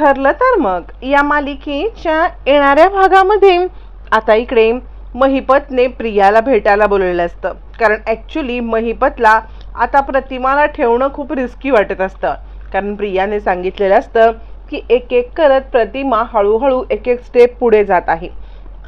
ठरलं तर मग. या मालिकेच्या येणाऱ्या भागामध्ये आता इकडे महिपतने प्रियाला भेटायला बोललेलं असतं. कारण ॲक्च्युली महिपतला आता प्रतिमाला ठेवणं खूप रिस्की वाटत असतं. कारण प्रियाने सांगितलेलं असतं की एक एक करत प्रतिमा हळूहळू एक एक स्टेप पुढे जात आहे.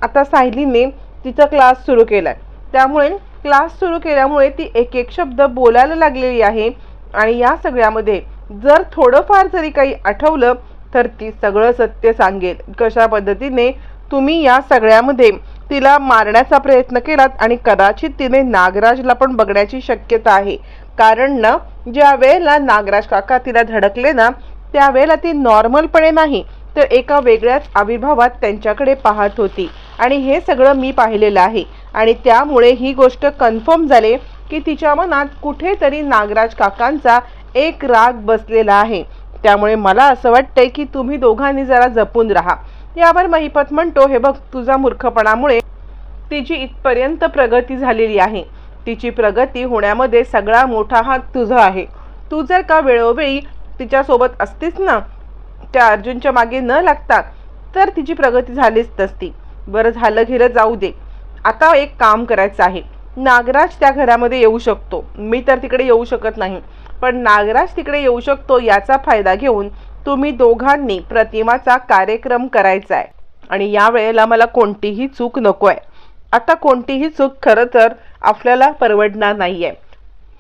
आता सायलीने तिचा क्लास सुरू केलाय. त्यामुळे क्लास सुरू केल्यामुळे ती एक एक शब्द बोलायला लागलेली आहे. आणि या सगळ्यामध्ये जर थोडंफार जरी काही आठवलं तर ती सगळं सत्य सांगेल. कशा पद्धतीने तुम्ही या सगळ्यामध्ये तिला मारण्याचा प्रयत्न केलात आणि कदाचित तिने नागराजला पण बघण्याची शक्यता आहे. कारण ना ज्या वेळेला नागराज काका तिला धडकले ना त्यावेळेला ती नॉर्मलपणे नाही तर एका वेगळ्याच आविर्भावात त्यांच्याकडे पाहत होती. आणि हे सगळं मी पाहिलेलं आहे. आणि त्यामुळे ही गोष्ट कन्फर्म झाले की तिच्या मनात कुठेतरी नागराज काकांचा एक राग बसलेला आहे. त्यामुळे मला असं वाटतंय की तुम्ही दोघांनी जरा जपून राहा. यावर महिपत म्हणतो हे बघ तुझा मूर्खपणामुळे तिची इथपर्यंत प्रगती झालेली आहे. तिची प्रगती होण्यामध्ये सगळा मोठा हात तुझा आहे. तू जर का वेळोवेळी तिच्यासोबत असतीस ना त्या अर्जुनच्या मागे न लागता तर तिची प्रगती झालीच नसती. बरं झालं घिरं जाऊ दे. आता एक काम करायचं आहे. नागराज त्या घरामध्ये येऊ शकतो. मी तर तिकडे येऊ शकत नाही. पण नागराज तिकडे येऊ शकतो याचा फायदा घेऊन तुम्ही दोघांनी प्रतिमाचा कार्यक्रम करायचा आहे आणि या वेळेला मला कोणतीही चूक नको आहे आता कोणतीही चूक खरं तर आपल्याला परवडणार नाही आहे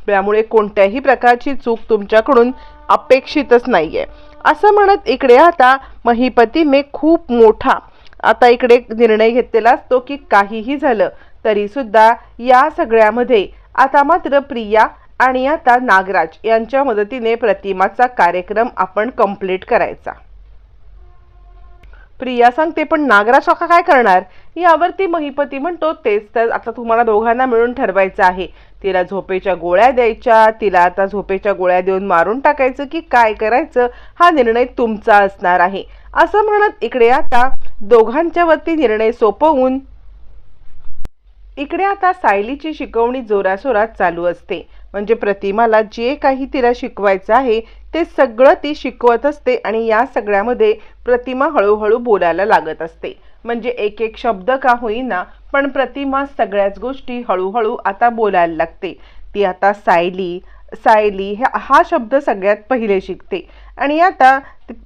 त्यामुळे कोणत्याही प्रकारची चूक तुमच्याकडून अपेक्षितच नाही आहे असं म्हणत इकडे आता महिपतीने खूप मोठा. आता इकडे निर्णय घेतलेला असतो की काहीही झालं तरीसुद्धा या सगळ्यामध्ये आता मात्र प्रिया आणि आता नागराज यांच्या मदतीने प्रतिमाचा कार्यक्रम आपण कंप्लीट करायचा. प्रिया सांगते पण नागराज काका काय करणार? यावरती महिपती म्हणतो तेच तर आता तुम्हाला दोघांना मिळून ठरवायचं आहे. तिला झोपेच्या गोळ्या द्यायच्या तिला आता झोपेच्या गोळ्या देऊन मारून टाकायचं की काय करायचं हा निर्णय तुमचा असणार आहे. असं म्हणत इकडे आता दोघांच्या वरती निर्णय सोपवून इकडे आता सायलीची शिकवणी जोरासोरात चालू असते. म्हणजे प्रतिमाला जे काही तिला शिकवायचं आहे ते सगळं ती शिकवत असते आणि या सगळ्यामध्ये प्रतिमा हळूहळू बोलायला लागत असते. म्हणजे एक एक शब्द का होईना पण प्रतिमा सगळ्याच गोष्टी हळूहळू आता बोलायला लागते. ती आता सायली सायली ह्या हा शब्द सगळ्यात पहिले शिकते. आणि आता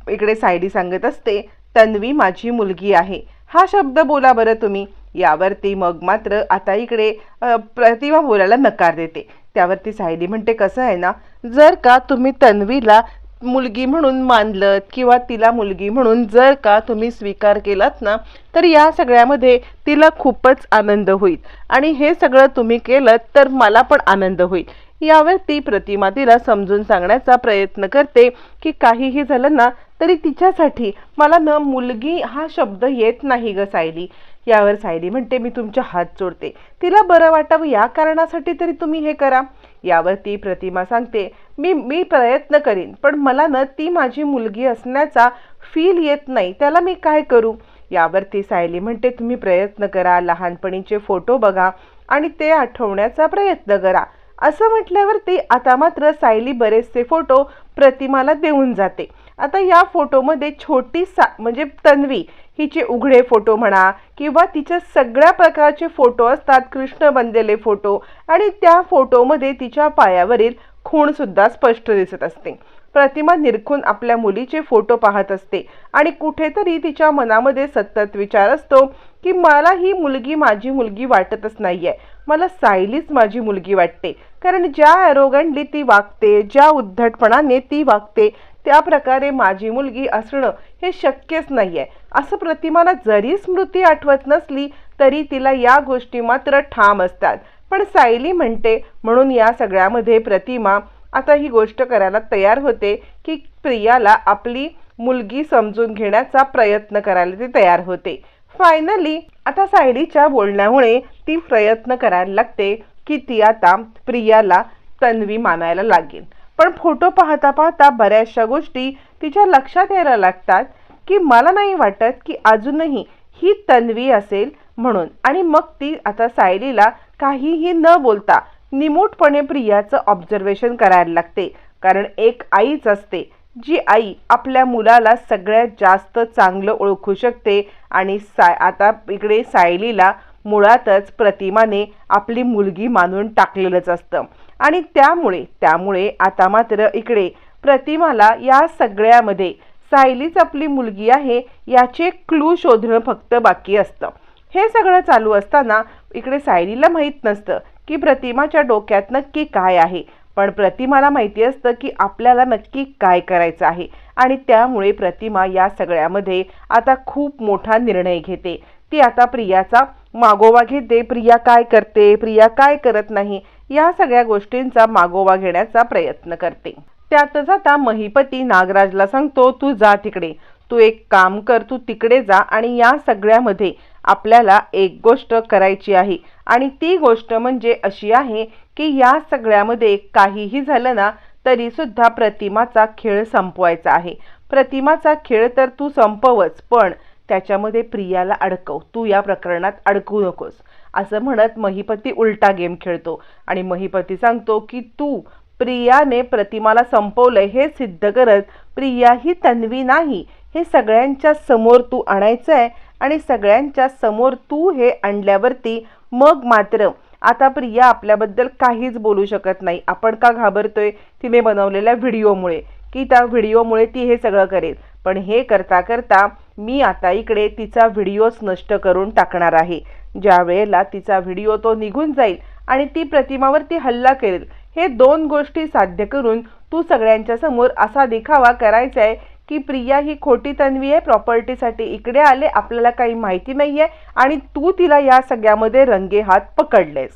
इकडे सायली सांगत असते तन्वी माझी मुलगी आहे. हा शब्द बोला बरं तुम्ही. यावरती मग मात्र आता इकडे प्रतिमा बोलायला नकार देते. त्यावरती सायली म्हणते कसं आहे ना जर का तुम्ही तन्वीला मुलगी म्हणून मानलत किंवा तिला मुलगी म्हणून जर का तुम्ही स्वीकार केलात ना तर या सगळ्यामध्ये तिला खूपच आनंद होईल. आणि हे सगळं तुम्ही केलं तर मला पण आनंद होईल. यावर ती प्रतिमा तिला समजून सांगण्याचा प्रयत्न करते की काहीही झालं ना तरी तिच्यासाठी मला न मुलगी हा शब्द येत नाही ग सायली. यावर सायली म्हणते मी तुमच्या हात जोडते. तिला बरं वाटावं या कारणासाठी तरी तुम्ही हे करा. यावर ती प्रतिमा सांगते मी मी प्रयत्न करीन पण मला ना ती माझी मुलगी असण्याचा फील येत नाही. त्याला मी काय करू? यावर ती सायली म्हणते तुम्ही प्रयत्न करा लहानपणीचे फोटो बघा आणि ते आठवण्याचा प्रयत्न करा. असं म्हटल्यावरती आता मात्र सायली बरेचसे फोटो प्रतिमाला देऊन जाते. आता या फोटोमध्ये छोटी सा म्हणजे तन्वी हिचे उघडे फोटो म्हणा किंवा तिच्या सगळ्या प्रकारचे फोटो असतात कृष्ण बनलेले फोटो. आणि त्या फोटोमध्ये तिच्या पायावरील खूणसुद्धा स्पष्ट दिसत असते. प्रतिमा निरखून आपल्या मुलीचे फोटो पाहत असते. आणि कुठेतरी तिच्या मनामध्ये सतत विचार असतो की मला ही मुलगी माझी मुलगी वाटतच नाहीये. मला सायलीच माझी मुलगी वाटते. कारण ज्या ॲरोगंटली ती वागते ज्या उद्धटपणाने ती वागते त्या प्रकारे माझी मुलगी असणं हे शक्यच नाही आहे असं प्रतिमाला जरी स्मृती आठवत नसली तरी तिला या गोष्टी मात्र ठाम असतात. पण सायली म्हणते म्हणून या सगळ्यामध्ये प्रतिमा आता ही गोष्ट करायला तयार होते की प्रियाला आपली मुलगी समजून घेण्याचा प्रयत्न करायला ती तयार होते. फायनली आता सायलीच्या बोलण्यामुळे ती प्रयत्न करायला लागते की ती आता प्रियाला तन्वी मानायला लागेल. पण फोटो पाहता पाहता बऱ्याचशा गोष्टी तिच्या लक्षात यायला लागतात की मला नाही वाटत की अजूनही ही तन्वी असेल म्हणून. आणि मग ती आता सायलीला काहीही न बोलता निमूटपणे प्रियाचं ऑब्झर्वेशन करायला लागते. कारण एक आईच असते जी आई आपल्या मुलाला सगळ्यात जास्त चांगलं ओळखू शकते आणि साय आता इकडे सायलीला मुळातच प्रतिमाने आपली मुलगी मानून टाकलेलंच असतं. आणि त्यामुळे त्यामुळे आता मात्र इकडे प्रतिमाला या सगळ्यामध्ये सायलीच आपली मुलगी आहे याचे क्लू शोधणं फक्त बाकी असतं. हे सगळं चालू असताना इकडे सायलीला माहीत नसतं की प्रतिमाच्या डोक्यात नक्की काय आहे. पण प्रतिमाला माहिती असतं की आपल्याला नक्की काय करायचं आहे. आणि त्यामुळे प्रतिमा या सगळ्यामध्ये आता खूप मोठा निर्णय घेते. ती आता प्रियाचा मागोवा घेते प्रिया काय करते? प्रिया काय करत नाही? या सगळ्या गोष्टींचा मागोवा घेण्याचा प्रयत्न करते. त्यातच आता महिपती नागराजला सांगतो तू जा तिकडे. तू एक काम कर तू तिकडे जा आणि या सगळ्यामध्ये आपल्याला एक गोष्ट करायची आहे. आणि ती गोष्ट म्हणजे अशी आहे की या सगळ्यामध्ये काहीही झालं ना तरी सुद्धा प्रतिमाचा खेळ संपवायचा आहे. प्रतिमाचा खेळ तर तू संपवच पण त्याच्यामध्ये प्रियाला अडकव. तू या प्रकरणात अडकू नकोस. असं म्हणत महिपती उलटा गेम खेळतो. आणि महिपती सांगतो की तू प्रियाने प्रतिमाला संपवलं हे सिद्ध करत प्रिया ही तन्वी नाही. हे सगळ्यांच्या समोर तू आणायचं आहे आणि सगळ्यांच्या समोर तू हे आणल्यावरती मग मात्र आता प्रिया आपल्याबद्दल काहीच बोलू शकत नाही. आपण का घाबरतोय तिने बनवलेल्या व्हिडिओमुळे? की त्या व्हिडिओमुळे ती हे सगळं करेल? पण हे करता करता मी आता इकडे तिचा व्हिडिओच नष्ट करून टाकणार आहे. ज्या वेळेला तिचा व्हिडिओ तो निघून जाईल आणि ती प्रतिमावरती हल्ला करेल हे दोन गोष्टी साध्य करून तू सगळ्यांच्या समोर असा दिखावा करायचा आहे की प्रिया ही खोटी तन्वी आहे प्रॉपर्टीसाठी इकडे आले आपल्याला काही माहिती नाही आहे आणि तू तिला या सगळ्यामध्ये रंगे हात पकडलेस.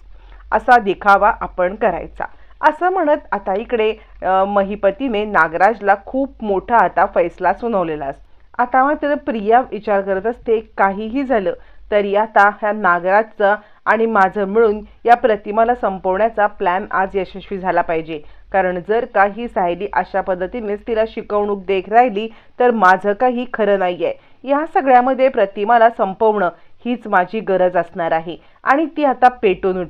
असा दिखावा आपण करायचा. असं म्हणत आता इकडे महिपतीने नागराजला खूप मोठा आता फैसला सुनावलेला आता मात्र प्रिया विचार करत असते काहीही झालं तरी आता ह्या नागराजचं आणि माझं मिळून या प्रतिमाला संपवण्याचा प्लॅन आज यशस्वी झाला पाहिजे. कारण जर काही सायली अशा पद्धतीनेच तिला शिकवणूक देख राहिली तर माझं काही खरं नाही आहे या सगळ्यामध्ये प्रतिमाला संपवणं हीच माझी गरज असणार आहे. आणि ती आता पेटून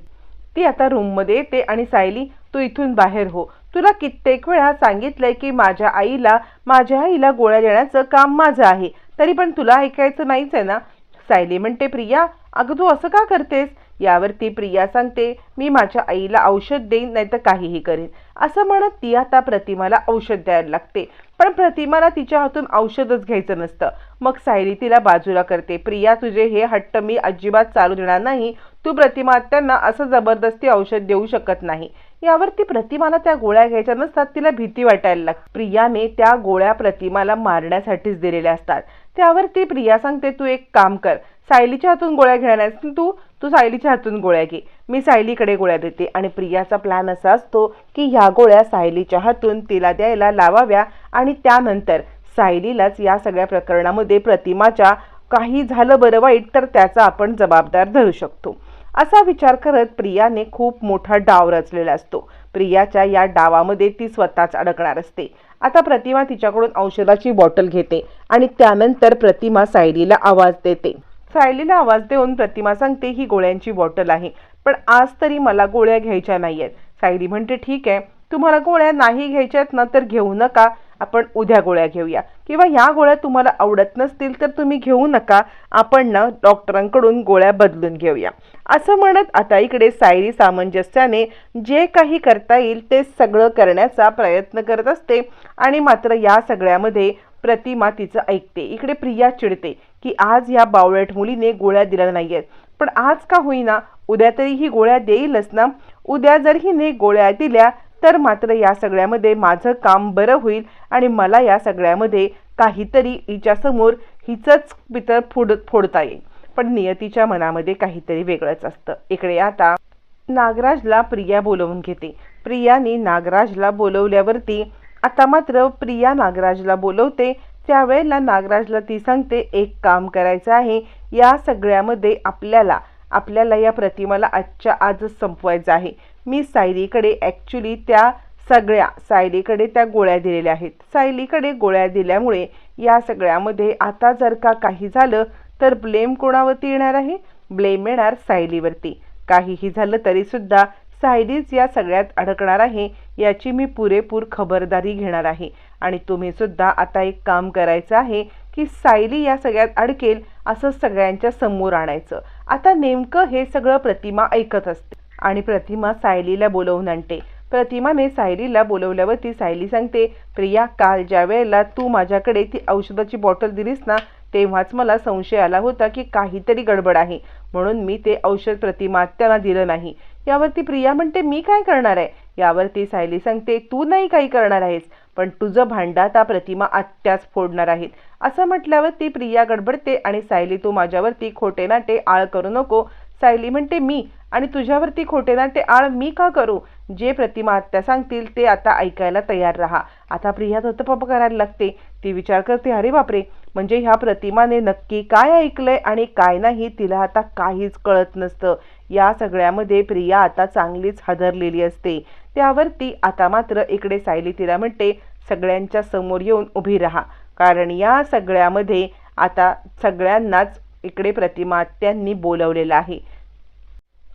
ती आता रूममध्ये येते आणि सायली तू इथून बाहेर हो. तुला कित्येक वेळा सांगितलंय की माझ्या आईला माझ्या आईला गोळ्या देण्याचं काम माझं आहे. तरी पण तुला ऐकायचं नाहीच आहे ना? सायली म्हणते प्रिया अगं तू असं का करतेस? यावरती प्रिया सांगते मी माझ्या आईला औषध देईन नाही तर काहीही करेन. असं म्हणत ती आता प्रतिमाला औषध द्यायला लागते. पण प्रतिमाला तिच्या हातून औषधच घ्यायचं नसतं. मग सायली तिला बाजूला करते प्रिया तुझे हे हट्ट मी अजिबात चालू देणार नाही. तू प्रतिमा त्यांना असं जबरदस्ती औषध देऊ शकत नाही. यावरती प्रतिमाला त्या गोळ्या घ्यायच्या नसतात तिला भीती वाटायला लागते. प्रियाने त्या गोळ्या प्रतिमाला मारण्यासाठीच दिलेल्या असतात. त्यावरती प्रिया सांगते तू एक काम कर. सायलीच्या हातून गोळ्या घेणार तू तू सायलीच्या हातून गोळ्या घे. मी सायलीकडे गोळ्या देते आणि प्रियाचा प्लॅन असा असतो की ह्या गोळ्या सायलीच्या हातून तिला द्यायला लावाव्या आणि त्यानंतर सायलीलाच या सगळ्या प्रकरणामध्ये प्रतिमाच्या काही झालं बरं वाईट तर त्याचा आपण जबाबदार धरू शकतो. असा विचार करत प्रियाने खूप मोठा डाव रचलेला असतो. प्रियाच्या या डावामध्ये ती स्वतःच अडकणार असते. आता प्रतिमा तिच्याकडून औषधाची बॉटल घेते आणि त्यानंतर प्रतिमा सायलीला आवाज देते. सायलीला आवाज देऊन प्रतिमा सांगते ही गोळ्यांची बॉटल आहे पण आज तरी मला गोळ्या घ्यायच्या नाही आहेत सायली म्हणते ठीक आहे तुम्हाला गोळ्या नाही घ्यायच्यात ना तर घेऊ नका आपण उद्या गोळ्या घेऊया. किंवा ह्या गोळ्या तुम्हाला आवडत नसतील तर तुम्ही घेऊ नका आपण ना डॉक्टरांकडून गोळ्या बदलून घेऊया. असं म्हणत आता इकडे सायली सामंजस्याने जे काही करता येईल ते सगळं करण्याचा प्रयत्न करत असते आणि मात्र या सगळ्यामध्ये प्रतिमा तिचं ऐकते. इकडे प्रिया चिडते की आज या बावळट मुलीने गोळ्या दिल्या नाही आहेत पण आज का होईना? उद्या तरी ही गोळ्या देईलच ना? उद्या जर हिने गोळ्या दिल्या तर मात्र या सगळ्यामध्ये माझं काम बरं होईल आणि मला या सगळ्यामध्ये काहीतरी हिच्यासमोर हिचंच पितर फोड फोडता येईल. पण नियतीच्या मनामध्ये काहीतरी वेगळंच असतं. इकडे आता नागराजला प्रिया बोलवून घेते. प्रियाने नागराजला बोलवल्यावरती आता मात्र प्रिया नागराजला बोलवते त्यावेळेला नागराजला ती सांगते एक काम करायचं आहे या सगळ्यामध्ये आपल्याला आपल्याला या प्रतिमाला आजच्या आजच संपवायचं आहे. मी सायलीकडे ॲक्च्युली त्या सगळ्या सायलीकडे त्या गोळ्या दिलेल्या आहेत. सायलीकडे गोळ्या दिल्यामुळे या सगळ्यामध्ये आता जर का काही झालं तर ब्लेम कोणावरती येणार आहे? ब्लेम येणार सायलीवरती. काहीही झालं तरीसुद्धा सायलीच या सगळ्यात अडकणार आहे. याची मी पुरेपूर खबरदारी घेणार आहे. आणि तुम्ही सुद्धा आता एक काम करायचं आहे की सायली या सगळ्यात अडकेल असं सगळ्यांच्या समोर आणायचं. आता नेमकं हे सगळं प्रतिमा ऐकत असते. आणि प्रतिमा सायलीला बोलवून आणते. प्रतिमाने सायलीला बोलवल्यावरती सायली सांगते प्रिया काल ज्या वेळेला तू माझ्याकडे ती औषधाची बॉटल दिलीस ना तेव्हाच मला संशय आला होता की काहीतरी गडबड आहे. म्हणून मी ते औषध प्रतिमा त्याला दिलं नाही. यावरती प्रिया म्हणते मी काय करणार आहे? यावरती सायली सांगते तू नाही काही करणार आहेस पण तुझं भांडाता प्रतिमा आत्याच फोडणार आहेत. असं म्हटल्यावर ती प्रिया गडबडते आणि सायली तू माझ्यावरती खोटे नाटे आळ करू नको. सायली म्हणते मी आणि तुझ्यावरती खोटे ते आळ मी का करू? जे प्रतिमा आत्या सांगतील ते आता ऐकायला तयार राहा. आता प्रिया धतपप करायला लागते. ती विचार करते अरे बापरे! म्हणजे ह्या प्रतिमाने नक्की काय ऐकलंय आणि काय नाही तिला आता काहीच कळत नसतं. या सगळ्यामध्ये प्रिया आता चांगलीच हादरलेली असते. त्यावरती आता मात्र इकडे सायली तिला म्हणते सगळ्यांच्या समोर येऊन उभी राहा. कारण या सगळ्यामध्ये आता सगळ्यांनाच इकडे प्रतिमात्यांनी बोलवलेलं आहे.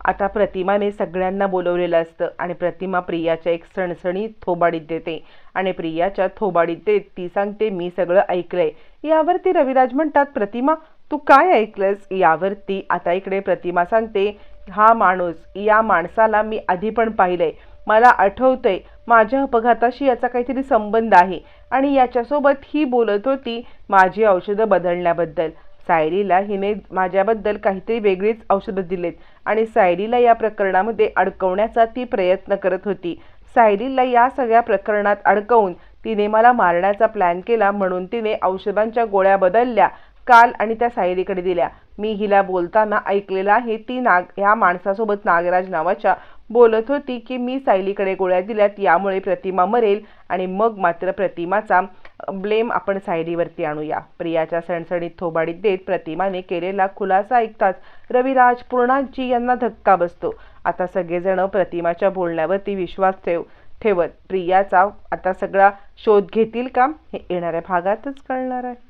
आता प्रतिमाने सगळ्यांना बोलवलेलं असतं आणि प्रतिमा प्रियाच्या एक सणसणीत थोबाडीत देते. आणि प्रियाच्या थोबाडीत देत ती सांगते मी सगळं ऐकलंय. यावरती रविराज म्हणतात प्रतिमा तू काय ऐकलंस? यावरती आता इकडे प्रतिमा सांगते हा माणूस या माणसाला मी आधी पण पाहिलंय. मला आठवतंय माझ्या अपघाताशी याचा काहीतरी संबंध आहे आणि याच्यासोबत ही बोलत होती माझी औषधं बदलण्याबद्दल. सायरीला हिने माझ्याबद्दल काहीतरी वेगळीच औषधं दिलेत. आणि सायलीला या प्रकरणामध्ये अडकवण्याचा ती प्रयत्न करत होती. सायलीला या सगळ्या प्रकरणात अडकवून तिने मला मारण्याचा प्लॅन केला म्हणून तिने औषधांच्या गोळ्या बदलल्या काल आणि त्या सायलीकडे दिल्या. मी हिला बोलताना ऐकलेलं आहे ती नाग ह्या माणसासोबत नागराज नावाच्या बोलत होती की मी सायलीकडे गोळ्या दिल्यात यामुळे प्रतिमा मरेल आणि मग मात्र प्रतिमाचा ब्लेम आपण सायलीवरती आणूया. प्रियाच्या सणसणीत थोबाडीत देत प्रतिमाने केलेला खुलासा ऐकताच रविराज पूर्णाजी यांना धक्का बसतो. आता सगळेजण प्रतिमाच्या बोलण्यावरती विश्वास ठेव ठेवत प्रियाचा आता सगळा शोध घेतील का? हे येणाऱ्या भागातच कळणार आहे.